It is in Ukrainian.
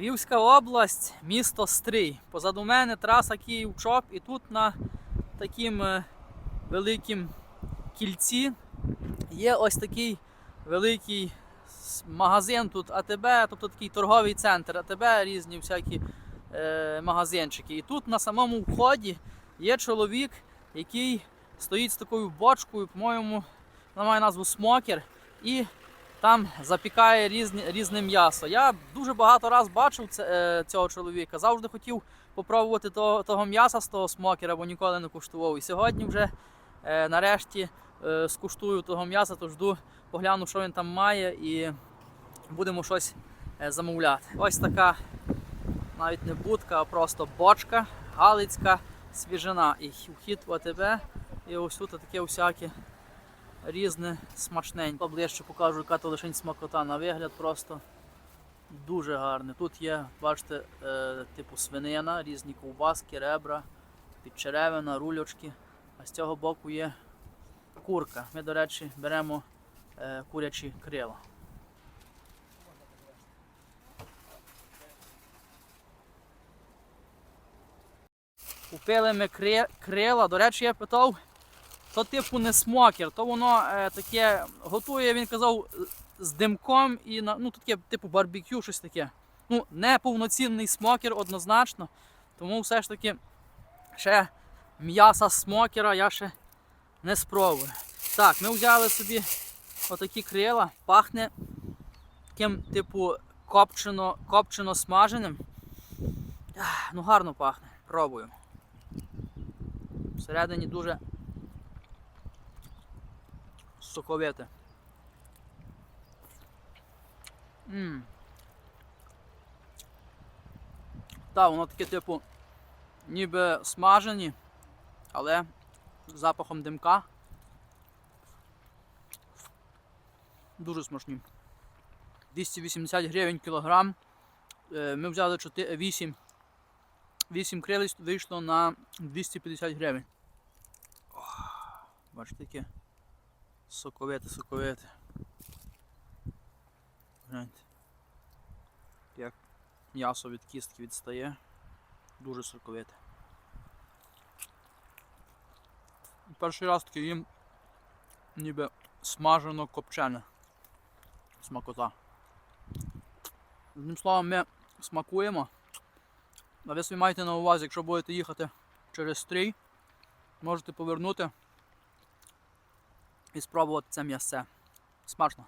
Львівська область, місто Стрий. Позаду мене траса Київ-Чоп, і тут на таким е, великім кільці є ось такий великий магазин тут АТБ, тобто такий торговий центр АТБ, різні всякі е, магазинчики. І тут на самому вході є чоловік, який стоїть з такою бочкою, по-моєму, вона має назву смокер. І там запікає різні, різне м'ясо. Я дуже багато раз бачив це, е, цього чоловіка. Завжди хотів попробувати того, того м'яса з того смокера, бо ніколи не куштував. І сьогодні вже е, нарешті е, скуштую того м'яса, то жду, погляну, що він там має, і будемо щось е, замовляти. Ось така навіть не будка, а просто бочка, галицька свіжина. І вхід в АТБ, і ось тут таке всяке різне смачненьке. Поближче покажу, яка то лишень смакота. На вигляд просто дуже гарне. Тут є, бачите, е, типу свинина, різні ковбаски, ребра, підчеревина, рульочки. А з цього боку є курка. Ми, до речі, беремо е, курячі крила. Купили ми кри- крила. До речі, я питав, то типу не смокер, то воно е, таке готує, він казав, з димком і на, ну, таке, типу барбекю, щось таке. Ну, не повноцінний смокер однозначно. Тому все ж таки ще м'яса смокера я ще не спробую. Так, ми взяли собі отакі крила, пахне таким, типу, копчено, копчено смаженим. Ну, гарно пахне. Пробую. Всередині дуже соковите. Мм. Так, воно таке, типу, ніби смажені, але з запахом димка. Дуже смачні. 280 гривень кілограм. Е, Ми взяли 4, 8. 8 крилиць вийшло на 250 гривень. Бачите, таке соковите, соковите. Гляньте. Як м'ясо від кістки відстає. Дуже соковите. Перший раз таки їм ніби смажено копчене. Смакота. Одним словом, ми смакуємо. А ви собі маєте на увазі, якщо будете їхати через стрій, можете повернути і спробувати це м'ясце. Смачно.